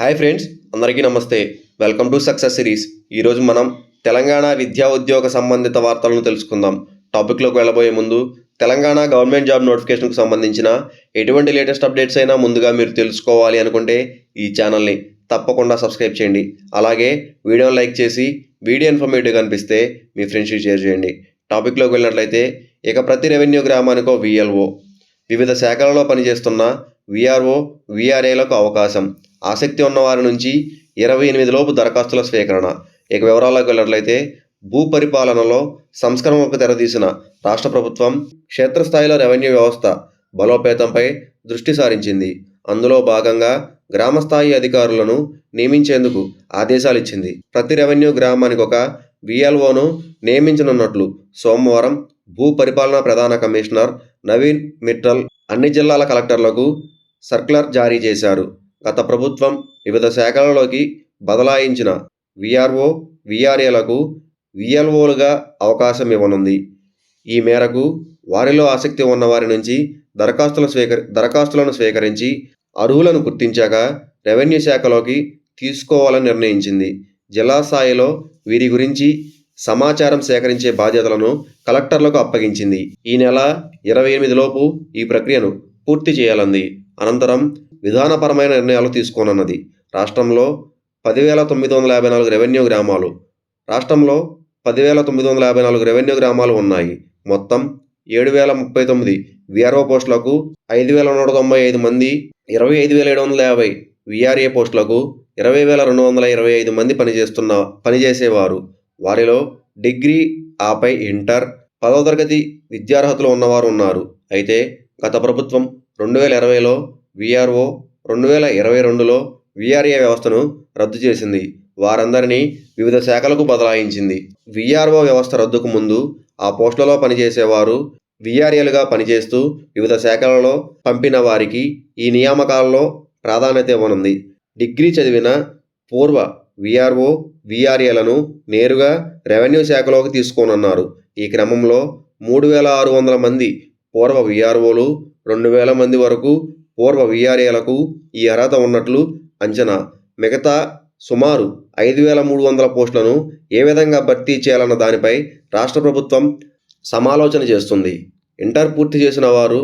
Hi friends అందరికీ నమస్తే. Welcome to success series. ఈరోజు మనం తెలంగాణ విద్యా ఉద్యోగ సంబంధిత వార్తలను తెలుసుకుందాం. టాపిక్లోకి వెళ్ళబోయే ముందు తెలంగాణ గవర్నమెంట్ జాబ్ నోటిఫికేషన్కు సంబంధించిన ఎటువంటి లేటెస్ట్ అప్డేట్స్ అయినా ముందుగా మీరు తెలుసుకోవాలి అనుకుంటే ఈ ఛానల్ని తప్పకుండా సబ్స్క్రైబ్ చేయండి. అలాగే వీడియోని లైక్ చేసి వీడియో ఇన్ఫర్మేటివ్గా కనిపిస్తే మీ ఫ్రెండ్స్కి షేర్ చేయండి. టాపిక్లోకి వెళ్ళినట్లయితే ఇక ప్రతి రెవెన్యూ గ్రామానికో విఎల్ఓ వివిధ శాఖలలో పనిచేస్తున్న విఆర్ఓ విఆర్ఏలకు అవకాశం. ఆసక్తి ఉన్నవారి నుంచి ఇరవై ఎనిమిది లోపు దరఖాస్తుల స్వీకరణ. ఇక వివరాలకు వెళ్ళినట్లయితే భూ పరిపాలనలో సంస్కరణకు తెరదీసిన రాష్ట్ర ప్రభుత్వం క్షేత్రస్థాయిలో రెవెన్యూ వ్యవస్థ బలోపేతంపై దృష్టి సారించింది. అందులో భాగంగా గ్రామస్థాయి అధికారులను నియమించేందుకు ఆదేశాలు ఇచ్చింది ప్రతి రెవెన్యూ గ్రామానికి ఒక విఎల్ఓను నియమించనున్నట్లు సోమవారం భూ పరిపాలనా ప్రధాన కమిషనర్ నవీన్ మిట్టల్ అన్ని జిల్లాల కలెక్టర్లకు సర్క్యులర్ జారీ చేశారు. గత ప్రభుత్వం వివిధ శాఖలలోకి బదలాయించిన విఆర్ఓ విఆర్ఏలకు విఎల్ఓలుగా అవకాశం ఇవ్వనుంది. ఈ మేరకు వారిలో ఆసక్తి ఉన్నవారి నుంచి దరఖాస్తుల స్వీకరి దరఖాస్తులను స్వీకరించి అర్హులను గుర్తించాక రెవెన్యూ శాఖలోకి తీసుకోవాలని నిర్ణయించింది. జిల్లా స్థాయిలో వీరి గురించి సమాచారం సేకరించే బాధ్యతలను కలెక్టర్లకు అప్పగించింది. ఈ నెల ఇరవై ఎనిమిదిలోపు ఈ ప్రక్రియను పూర్తి చేయాలంది. అనంతరం విధానపరమైన నిర్ణయాలు తీసుకోనున్నది. రాష్ట్రంలో పదివేల తొమ్మిది వందల యాభై నాలుగు రెవెన్యూ గ్రామాలు. రాష్ట్రంలో పదివేల తొమ్మిది వందల యాభై నాలుగు రెవెన్యూ గ్రామాలు ఉన్నాయి. మొత్తం ఏడు వేల ముప్పై తొమ్మిది విఆర్ఓ పోస్టులకు ఐదు వేల నూట తొంభై ఐదు మంది ఇరవై ఐదు వేల ఏడు వందల యాభై విఆర్ఏ పోస్టులకు ఇరవై వేల రెండు వందల ఇరవై ఐదు మంది పనిచేస్తున్న పనిచేసేవారు. వారిలో డిగ్రీ ఆపై ఇంటర్ పదవ తరగతి విద్యార్హతలు ఉన్నవారు ఉన్నారు. అయితే గత ప్రభుత్వం రెండు వేల ఇరవైలో విఆర్ఓ రెండు వేల ఇరవై రెండులో విఆర్ఏ వ్యవస్థను రద్దు చేసింది. వారందరినీ వివిధ శాఖలకు బదలాయించింది. విఆర్ఓ వ్యవస్థ రద్దుకు ముందు ఆ పోస్టులలో పనిచేసేవారు విఆర్ఏలుగా పనిచేస్తూ వివిధ శాఖలలో పంపిన వారికి ఈ నియామకాలలో ప్రాధాన్యత ఇవ్వనుంది. డిగ్రీ చదివిన పూర్వ విఆర్ఓ విఆర్ఏలను నేరుగా రెవెన్యూ శాఖలోకి తీసుకోనున్నారు. ఈ క్రమంలో మూడు వేల ఆరు వందల మంది పూర్వ విఆర్ఓలు రెండు వేల మంది వరకు పూర్వ విఆర్ఏలకు ఈ అర్హత ఉన్నట్లు అంచనా. మిగతా సుమారు ఐదు వేల మూడు వందల పోస్టులను ఏ విధంగా భర్తీ చేయాలన్న దానిపై రాష్ట్ర ప్రభుత్వం సమాలోచన చేస్తుంది. ఇంటర్ పూర్తి చేసిన వారు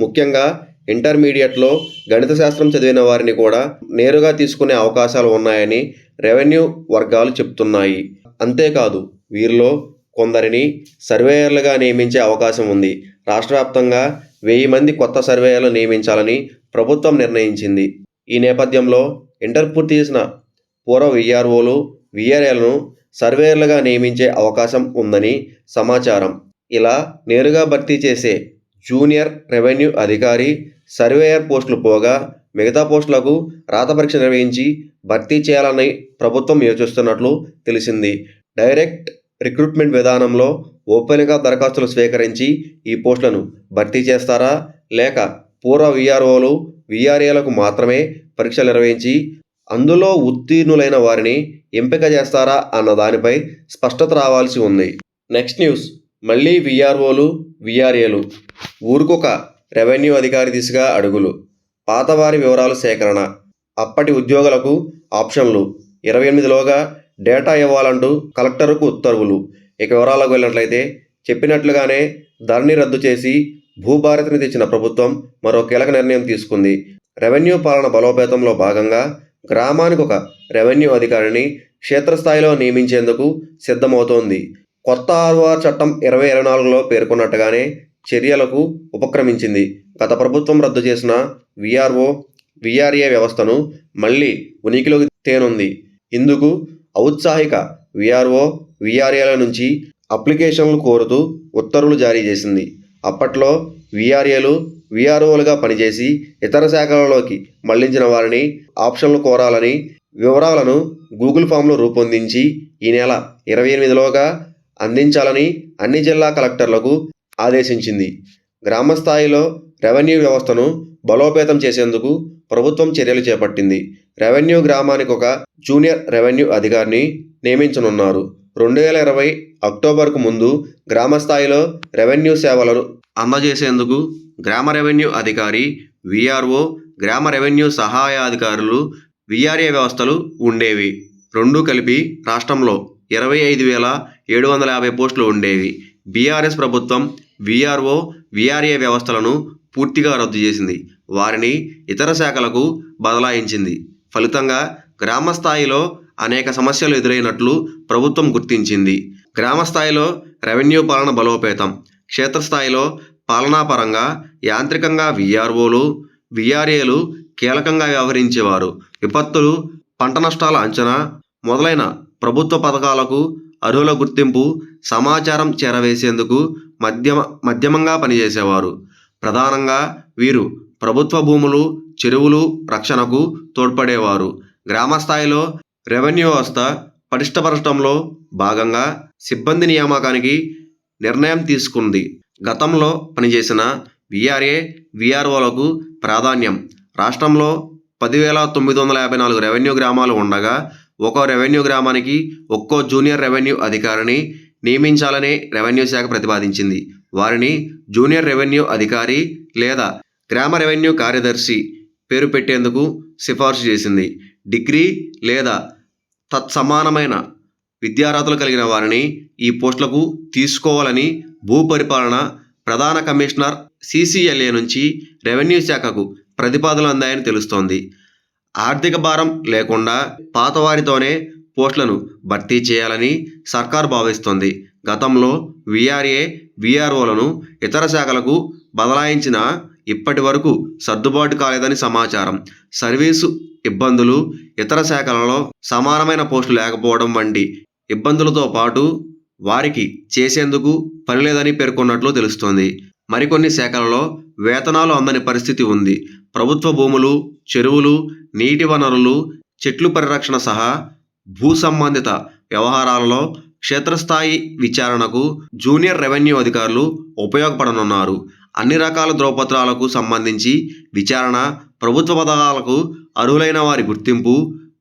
ముఖ్యంగా ఇంటర్మీడియట్లో గణిత శాస్త్రం చదివిన వారిని కూడా నేరుగా తీసుకునే అవకాశాలు ఉన్నాయని రెవెన్యూ వర్గాలు చెప్తున్నాయి. అంతేకాదు వీరిలో కొందరిని సర్వేయర్లుగా నియమించే అవకాశం ఉంది. రాష్ట్ర వ్యాప్తంగా వెయ్యి మంది కొత్త సర్వేయర్లు నియమించాలని ప్రభుత్వం నిర్ణయించింది. ఈ నేపథ్యంలో ఇంటర్ పూర్తి చేసిన పూర్వ విఆర్ఓలు విఆర్ఏలను సర్వేయర్లుగా నియమించే అవకాశం ఉందని సమాచారం. ఇలా నేరుగా భర్తీ చేసే జూనియర్ రెవెన్యూ అధికారి సర్వేయర్ పోస్టులు పోగా మిగతా పోస్టులకు రాత పరీక్ష నిర్వహించి భర్తీ చేయాలని ప్రభుత్వం యోచిస్తున్నట్లు తెలిసింది. డైరెక్ట్ రిక్రూట్మెంట్ విధానంలో ఓపెన్గా దరఖాస్తులు స్వీకరించి ఈ పోస్టులను భర్తీ చేస్తారా? లేక పూర్వ విఆర్ఓలు విఆర్ఏలకు మాత్రమే పరీక్షలు నిర్వహించి అందులో ఉత్తీర్ణులైన వారిని ఎంపిక చేస్తారా అన్న దానిపై స్పష్టత రావాల్సి ఉంది. Next news. మళ్ళీ విఆర్ఓలు విఆర్ఏలు. ఊరికొక రెవెన్యూ అధికారి దిశగా అడుగులు. పాతవారి వివరాలు సేకరణ. అప్పటి ఉద్యోగులకు ఆప్షన్లు. ఇరవై ఎనిమిదిలోగా డేటా ఇవ్వాలంటూ కలెక్టర్కు ఉత్తర్వులు. ఇక వివరాలకు వెళ్ళినట్లయితే చెప్పినట్లుగానే ధరణి రద్దు చేసి భూభారతిని తెచ్చిన ప్రభుత్వం మరో కీలక నిర్ణయం తీసుకుంది. రెవెన్యూ పాలన బలోపేతంలో భాగంగా గ్రామానికి ఒక రెవెన్యూ అధికారిని క్షేత్రస్థాయిలో నియమించేందుకు సిద్ధమవుతోంది. కొత్త ఆర్వార్ చట్టం ఇరవై ఇరవై నాలుగులో పేర్కొన్నట్టుగానే చర్యలకు ఉపక్రమించింది. గత ప్రభుత్వం రద్దు చేసిన విఆర్ఓ విఆర్ఏ వ్యవస్థను మళ్ళీ ఉనికిలోకి తేనుంది. ఇందుకు ఔత్సాహిక విఆర్ఓ విఆర్ఏల నుంచి అప్లికేషన్లు కోరుతూ ఉత్తర్వులు జారీ చేసింది. అప్పట్లో విఆర్ఏలు విఆర్ఓలుగా పనిచేసి ఇతర శాఖలలోకి మళ్ళించిన వారిని ఆప్షన్లు కోరాలని వివరాలను గూగుల్ ఫామ్లో రూపొందించి ఈ నెల ఇరవై ఎనిమిదిలోగా అందించాలని అన్ని జిల్లా కలెక్టర్లకు ఆదేశించింది. గ్రామ స్థాయిలో రెవెన్యూ వ్యవస్థను బలోపేతం చేసేందుకు ప్రభుత్వం చర్యలు చేపట్టింది. రెవెన్యూ గ్రామానికి ఒక జూనియర్ రెవెన్యూ అధికారిని నియమించనున్నారు. రెండు వేల ఇరవై అక్టోబర్కు ముందు గ్రామ స్థాయిలో రెవెన్యూ సేవలను అందజేసేందుకు గ్రామ రెవెన్యూ అధికారి విఆర్ఓ గ్రామ రెవెన్యూ సహాయాధికారులు విఆర్ఏ వ్యవస్థలు ఉండేవి. రెండు కలిపి రాష్ట్రంలో ఇరవై ఐదు వేల ఏడు వందల యాభై పోస్టులు ఉండేవి. బీఆర్ఎస్ ప్రభుత్వం విఆర్ఓ విఆర్ఏ వ్యవస్థలను పూర్తిగా రద్దు చేసింది. వారిని ఇతర శాఖలకు బదలాయించింది. ఫలితంగా గ్రామ స్థాయిలో అనేక సమస్యలు ఎదురైనట్లు ప్రభుత్వం గుర్తించింది. గ్రామ స్థాయిలో రెవెన్యూ పాలన బలోపేతం. క్షేత్రస్థాయిలో పాలనాపరంగా యాంత్రికంగా విఆర్ఓలు విఆర్ఏలు కీలకంగా వ్యవహరించేవారు. విపత్తులు పంట నష్టాల అంచనా మొదలైన ప్రభుత్వ పథకాలకు అర్హుల గుర్తింపు సమాచారం చేరవేసేందుకు మధ్యమ మధ్యమంగా పనిచేసేవారు. ప్రధానంగా వీరు ప్రభుత్వ భూములు చెరువులు రక్షణకు తోడ్పడేవారు. గ్రామస్థాయిలో రెవెన్యూ వ్యవస్థ పటిష్టపరచడంలో భాగంగా సిబ్బంది నియామకానికి నిర్ణయం తీసుకుంది. గతంలో పనిచేసిన విఆర్ఏ విఆర్ఓలకు ప్రాధాన్యం. రాష్ట్రంలో పదివేల తొమ్మిది వందల యాభై నాలుగు రెవెన్యూ గ్రామాలు ఉండగా ఒక్కో రెవెన్యూ గ్రామానికి ఒక్కో జూనియర్ రెవెన్యూ అధికారిని నియమించాలని రెవెన్యూ శాఖ ప్రతిపాదించింది. వారిని జూనియర్ రెవెన్యూ అధికారి లేదా గ్రామ రెవెన్యూ కార్యదర్శి పేరు పెట్టేందుకు సిఫార్సు చేసింది. డిగ్రీ లేదా తత్సమానమైన విద్యార్హతలు కలిగిన వారిని ఈ పోస్టులకు తీసుకోవాలని భూపరిపాలన ప్రధాన కమిషనర్ సిసిఎల్ఏ నుంచి రెవెన్యూ శాఖకు ప్రతిపాదనలు అందాయని తెలుస్తోంది. ఆర్థిక భారం లేకుండా పాతవారితోనే పోస్టులను భర్తీ చేయాలని సర్కార్ భావిస్తోంది. గతంలో విఆర్ఏ విఆర్ఓలను ఇతర శాఖలకు బదలాయించిన ఇప్పటి వరకు సర్దుబాటు కాలేదని సమాచారం. సర్వీసు ఇబ్బందులు ఇతర శాఖలలో సమానమైన పోస్టులు లేకపోవడం వంటి ఇబ్బందులతో పాటు వారికి చేసేందుకు పనిలేదని పేర్కొన్నట్లు తెలుస్తోంది. మరికొన్ని శాఖలలో వేతనాలు అందని పరిస్థితి ఉంది. ప్రభుత్వ భూములు చెరువులు నీటి వనరులు చెట్లు పరిరక్షణ సహా భూ సంబంధిత వ్యవహారాలలో క్షేత్రస్థాయి విచారణకు జూనియర్ రెవెన్యూ అధికారులు ఉపయోగపడనున్నారు. అన్ని రకాల ధ్రువపత్రాలకు సంబంధించి విచారణ ప్రభుత్వ పథకాలకు అర్హులైన వారి గుర్తింపు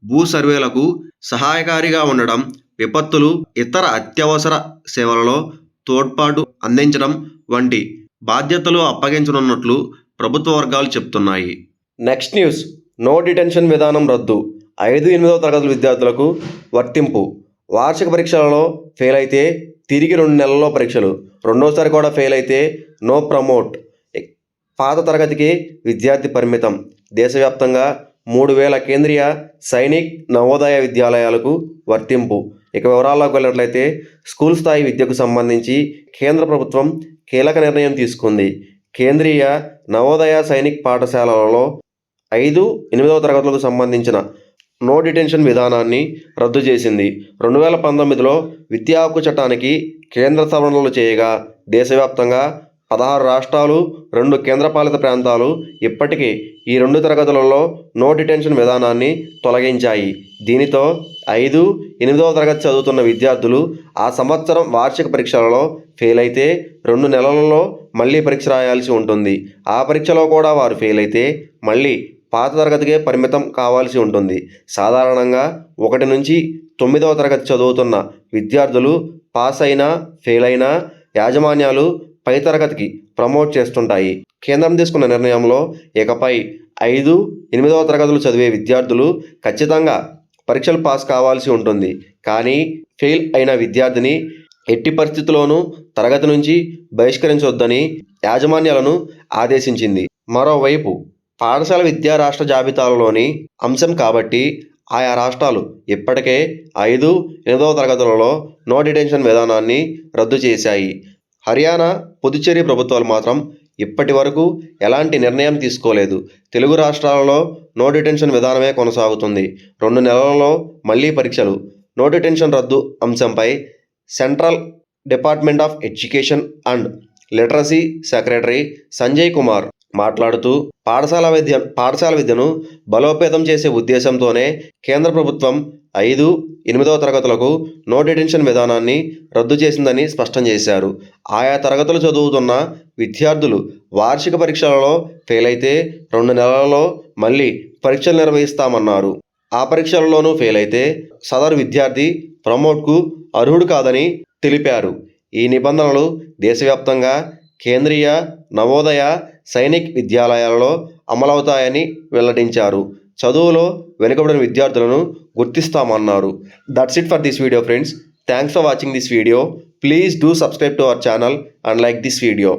భూ సర్వేలకు సహాయకారిగా ఉండడం విపత్తులు ఇతర అత్యవసర సేవలలో తోడ్పాటు అందించడం వంటి బాధ్యతలు అప్పగించనున్నట్లు ప్రభుత్వ వర్గాలు చెప్తున్నాయి. Next news. నో డిటెన్షన్ విధానం రద్దు. ఐదు ఎనిమిదవ తరగతుల విద్యార్థులకు వర్తింపు. వార్షిక పరీక్షలలో ఫెయిల్ అయితే తిరిగి రెండు నెలల్లో పరీక్షలు. రెండోసారి కూడా ఫెయిల్ అయితే నో ప్రమోట్ పాత తరగతికి విద్యార్థి పరిమితం. దేశవ్యాప్తంగా మూడు వేల కేంద్రీయ సైనిక్ నవోదయ విద్యాలయాలకు వర్తింపు. ఇక వివరాల్లోకి వెళ్ళినట్లయితే స్కూల్ స్థాయి విద్యకు సంబంధించి కేంద్ర ప్రభుత్వం కీలక నిర్ణయం తీసుకుంది. కేంద్రీయ నవోదయ సైనిక్ పాఠశాలలలో ఐదు ఎనిమిదవ తరగతులకు సంబంధించిన నో డిటెన్షన్ విధానాన్ని రద్దు చేసింది. రెండు వేల పంతొమ్మిదిలో విద్యా హక్కు చట్టానికి కేంద్ర సవరణలు చేయగా దేశవ్యాప్తంగా పదహారు రాష్ట్రాలు రెండు కేంద్రపాలిత ప్రాంతాలు ఇప్పటికీ ఈ రెండు తరగతులలో నో డిటెన్షన్ విధానాన్ని తొలగించాయి. దీనితో ఐదు ఎనిమిదవ తరగతి చదువుతున్న విద్యార్థులు ఆ సంవత్సరం వార్షిక పరీక్షలలో ఫెయిల్ అయితే రెండు నెలలలో మళ్ళీ పరీక్ష రాయాల్సి ఉంటుంది. ఆ పరీక్షలో కూడా వారు ఫెయిల్ అయితే మళ్ళీ పాత తరగతికే పరిమితం కావాల్సి ఉంటుంది. సాధారణంగా ఒకటి నుంచి తొమ్మిదవ తరగతి చదువుతున్న విద్యార్థులు పాస్ అయినా ఫెయిల్ అయినా యాజమాన్యాలు పై తరగతికి ప్రమోట్ చేస్తుంటాయి. కేంద్రం తీసుకున్న నిర్ణయంలో ఇకపై ఐదు ఎనిమిదవ తరగతులు చదివే విద్యార్థులు ఖచ్చితంగా పరీక్షలు పాస్ కావాల్సి ఉంటుంది. కానీ ఫెయిల్ అయిన విద్యార్థిని ఎట్టి పరిస్థితుల్లోనూ తరగతి నుంచి బహిష్కరించవద్దని యాజమాన్యాలను ఆదేశించింది. మరోవైపు పాఠశాల విద్యా రాష్ట్ర జాబితాలలోని అంశం కాబట్టి ఆయా రాష్ట్రాలు ఇప్పటికే ఐదు ఎనిమిదవ తరగతులలో నో డిటెన్షన్ విధానాన్ని రద్దు చేశాయి. హర్యానా పుదుచ్చేరి ప్రభుత్వాలు మాత్రం ఇప్పటి వరకు ఎలాంటి నిర్ణయం తీసుకోలేదు. తెలుగు రాష్ట్రాలలో నో డిటెన్షన్ విధానమే కొనసాగుతుంది. రెండు నెలలలో మళ్ళీ పరీక్షలు. నో డిటెన్షన్ రద్దు అంశంపై central department of education and literacy secretary Sanjay Kumar మాట్లాడుతూ పాఠశాల విద్య పాఠశాల విద్యను బలోపేతం చేసే ఉద్దేశంతోనే కేంద్ర ప్రభుత్వం ఐదు ఎనిమిదవ తరగతులకు నో డిటెన్షన్ విధానాన్ని రద్దు చేసిందని స్పష్టం చేశారు. ఆయా తరగతులు చదువుతున్న విద్యార్థులు వార్షిక పరీక్షలలో ఫెయిల్ అయితే రెండు నెలలలో మళ్ళీ పరీక్షలు నిర్వహిస్తామన్నారు. ఆ పరీక్షలలోనూ ఫెయిల్ అయితే సదరు విద్యార్థి ప్రమోట్కు అర్హుడు కాదని తెలిపారు. ఈ నిబంధనలు దేశవ్యాప్తంగా కేంద్రీయ నవోదయ సైనిక్ విద్యాలయాలలో అమలవుతాయని వెల్లడించారు. చదువులో వెనుకబడిన విద్యార్థులను గుర్తిస్తామన్నారు. That's it for this video friends thanks for watching this video please do subscribe to our channel and like this video